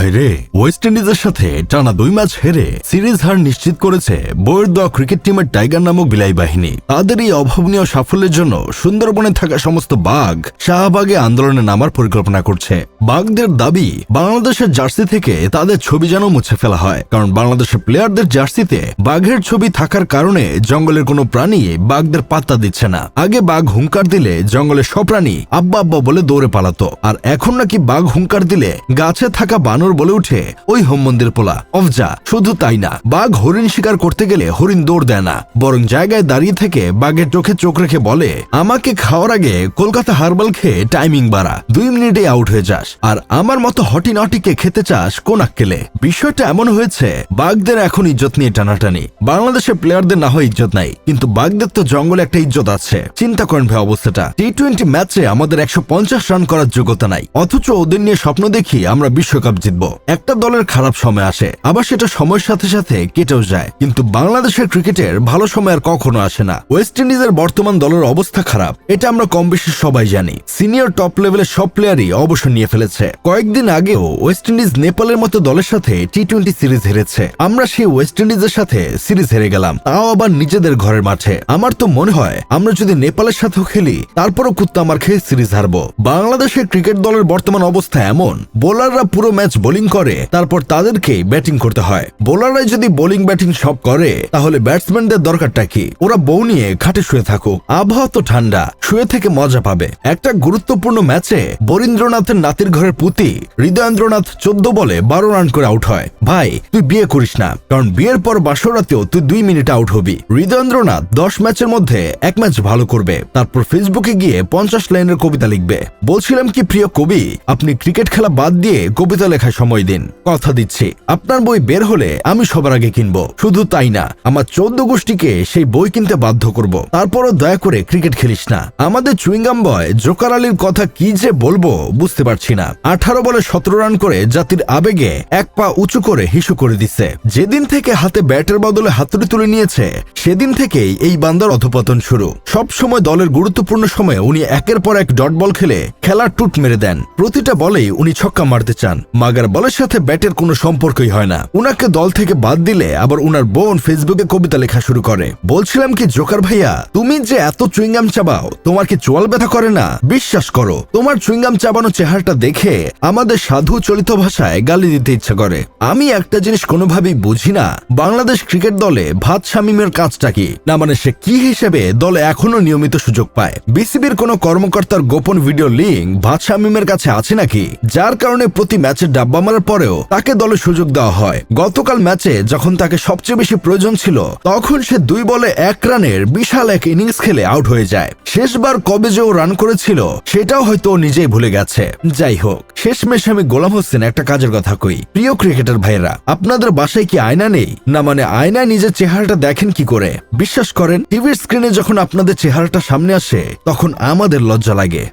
ভাইরে ওয়েস্ট ইন্ডিজের সাথে টানা দুই ম্যাচ হেরে সিরিজ হার নিশ্চিত করেছে বইয়ের দেওয়া ক্রিকেট টিমের টাইগার নামক বিলাই বাহিনী। তাদের এই অভাবনীয় সাফল্যের জন্য সুন্দরবনে থাকা সমস্ত বাঘ শাহবাগে আন্দোলনে নামার পরিকল্পনা করছে। বাঘদের দাবি, বাংলাদেশের জার্সি থেকে তাদের ছবি যেন মুছে ফেলা হয়। কারণ বাংলাদেশের প্লেয়ারদের জার্সিতে বাঘের ছবি থাকার কারণে জঙ্গলের কোনো প্রাণী বাঘদের পাত্তা দিচ্ছে না। আগে বাঘ হুঙ্কার দিলে জঙ্গলের সব প্রাণী আব্বা আব্বা বলে দৌড়ে পালাতো। আর এখন নাকি বাঘ হুঙ্কার দিলে গাছে থাকা বানর বলে উঠে, ওই হোম মন্দির পোলা, অফজা, শুধু তাই না, বাঘ হরিণ শিকার করতে গেলে হরিণ দৌড় দেয় না। বরং জায়গায় দাঁড়িয়ে থেকে বাঘের চোখে চোখ রেখে বলে, আমাকে খাওয়ার আগে কলকাতা হার্বাল খেয়ে টাইমিং বাড়া, দুই মিনিটে আউট হয়ে যাস। আর আমার মতো হটি নটিকে খেতে চাস কোন আক্কেলে বিষয়টা এমন হয়েছে, বাঘদের এখন ইজ্জত নিয়ে টানাটানি। বাংলাদেশের প্লেয়ারদের না হয় ইজ্জত নাই, কিন্তু বাঘদের তো জঙ্গলে একটা ইজ্জত আছে। চিন্তা করেন ভাই অবস্থাটা। টি টোয়েন্টি ম্যাচে আমাদের একশো পঞ্চাশ রান করার যোগ্যতা নাই। অথচ ওদের নিয়ে স্বপ্ন দেখি আমরা বিশ্বকাপ জিতবো। একটা দলের খারাপ সময় আসে, আবার সেটা সময়ের সাথে সাথে কেটেও যায়। কিন্তু বাংলাদেশের ক্রিকেটের ভালো সময় আর কখনো আসে না। ওয়েস্ট ইন্ডিজের বর্তমান দলের অবস্থা খারাপ, এটা আমরা কম বেশি সবাই জানি। সিনিয়র টপ লেভেলের সব প্লেয়ারই অবসর নিয়ে ফেলেছে। কয়েকদিন আগেও ওয়েস্ট ইন্ডিজ নেপালের মতো দলের সাথে টি টোয়েন্টি সিরিজ হেরেছে। আমরা সেই ওয়েস্ট ইন্ডিজের সাথে সিরিজ হেরে গেলাম, তাও আবার নিজেদের ঘরের মাঠে। আমার তো মনে হয়, আমরা যদি নেপালের সাথেও খেলি, তারপরও কুত্তা আমার খেয়ে সিরিজ হারবো। বাংলাদেশের ক্রিকেট দলের বর্তমান অবস্থা এমন, বোলাররা পুরো ম্যাচ বোলিং করে, তারপর তাদেরকে ব্যাটিং করতে হয়। বোলাররাই যদি বোলিং ব্যাটিং সব করে, তাহলে ব্যাটসম্যানদের দরকারটা কি? ওরা বউ নিয়ে খাটে শুয়ে থাকুক। আবহাওয়া তো ঠান্ডা, শুয়ে থেকে মজা পাবে। একটা গুরুত্বপূর্ণ ম্যাচে বরীন্দ্রনাথের নাতির ঘরের পুতি হৃদয়েন্দ্রনাথ চোদ্দ বলে বারো রান করে আউট হয়। ভাই, তুই বিয়ে করিস না, কারণ বিয়ের পর বাসরাতেও তুই দুই মিনিট আউট হবি। হৃদয়েন্দ্রনাথ দশ ম্যাচের মধ্যে এক ম্যাচ ভালো করবে, তারপর ফেসবুকে গিয়ে পঞ্চাশ লাইনের কবিতা লিখবে। বলছিলাম কি, প্রিয় কবি, আপনি ক্রিকেট খেলা বাদ দিয়ে কবিতা লেখায় সময় দিন। কথা দিচ্ছি, আপনার বই বের হলে আমি সবার আগে কিনবো। শুধু তাই না, আমার চৌদ্দ গোষ্ঠীকে সেই বই কিনতে বাধ্য করব। তারপরও দয়া করে ক্রিকেট খেলিস না। আমাদের চুইংগাম বয় জোকার আলীর কথা কি যে বলব বুঝতে পারছি না। আঠারো বলে সতেরো রান করে জাতির আবেগে এক পা উঁচু করে হিসু করে দিচ্ছে। যেদিন থেকে হাতে ব্যাটের বদলে হাতুড়ি তুলে নিয়েছে, সেদিন থেকেই এই বান্দার অধপতন শুরু। সব সময় দলের গুরুত্বপূর্ণ সময়ে উনি একের পর এক ডট বল খেলে খেলার টুট মেরে দেন। প্রতিটা বলেই উনি ছক্কা মারতে চান। মাগার বলের সাথে ব্যাটের কোনো সম্পর্কই হয় না। উনাকে দল থেকে বাদ দিলে আবার উনার বোন ফেসবুকে কবিতা লেখা শুরু করে। বলছিলাম কি, জোকার ভাইয়া, তুমি যে এত চুইংগাম চাবাও, তোমার কি চোয়াল ব্যথা করে না? বিশ্বাস করো, তোমার চুইংগাম চাবানো চেহারাটা দেখে আমাদের সাধু চলিত ভাষায় গালি দিতে ইচ্ছা করে। আমি একটা জিনিস কোনোভাবেই বুঝি না, বাংলাদেশ ক্রিকেট দলে ভাত শামিমের কাজটা কি? না মানে সে কি হিসেবে দলে এখনও নিয়মিত সুযোগ পায়? বিসিবির কোনো কর্মকর্তার গোপন ভিডিও লিঙ্ক ভাত শামিমের কাছে আছে নাকি? যার কারণে প্রতি ম্যাচের ডাব্বা মারার পরেও তাকে দলে সুযোগ দেওয়া হয়। গতকাল ম্যাচে যখন তাকে সবচেয়ে বেশি প্রয়োজন ছিল, তখন সে দুই বলে এক রানের বিশাল এক ইনিংস খেলে আউট হয়ে যায়। শেষবার কবে যে ও রান করেছিল, সেটাও হয়তো নিজেই ভুলে গেছে। যাই হোক, শেষমেশ আমি গোলাম হোসেন একটা কাজের কথা কই। প্রিয় ক্রিকেটার ভাইরা আপনাদের বাসায় কি আয়না নেই? না মানে আয়নায় নিজের চেহারাটা দেখেন কি করে? বিশ্বাস করেন, টিভির স্ক্রিনে যখন আপনাদের চেহারাটা সামনে আসে, তখন আমাদের লজ্জা লাগে।